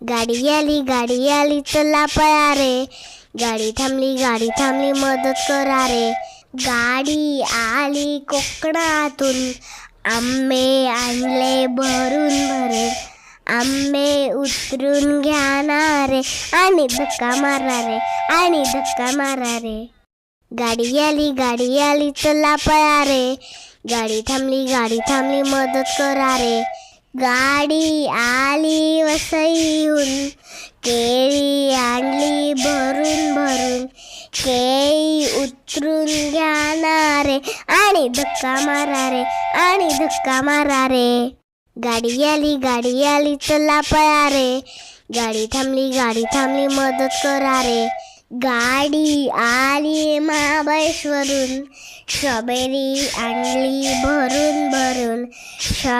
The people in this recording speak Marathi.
गाडी आली गाडी आली चला पळा रे. गाडी थांबली गाडी थांबली मदत करा रे. गाडी आली कोकणातून. आंबे आणले भरून भरे आंबे उतरून घ्या ना रे आणि धक्का मारा रे आणि धक्का मारा रे गाडी आली गाडी आली चला पळा रे. गाडी थांबली गाडी थांबली मदत करा रे गाडी आली वसईहून. केळी आणली भरून भरून. केळी उतरून घ्या रे आणि धक्का मारा रे आणि धक्का मारा रे गाडी आली गाडी आली चला पळा रे गाडी थांबली गाडी थांबली मदत करा रे गाडी आली महाबळेश्वरून. स्ट्रॉबेरी आणली भरून भरून. स्ट्रॉबेरी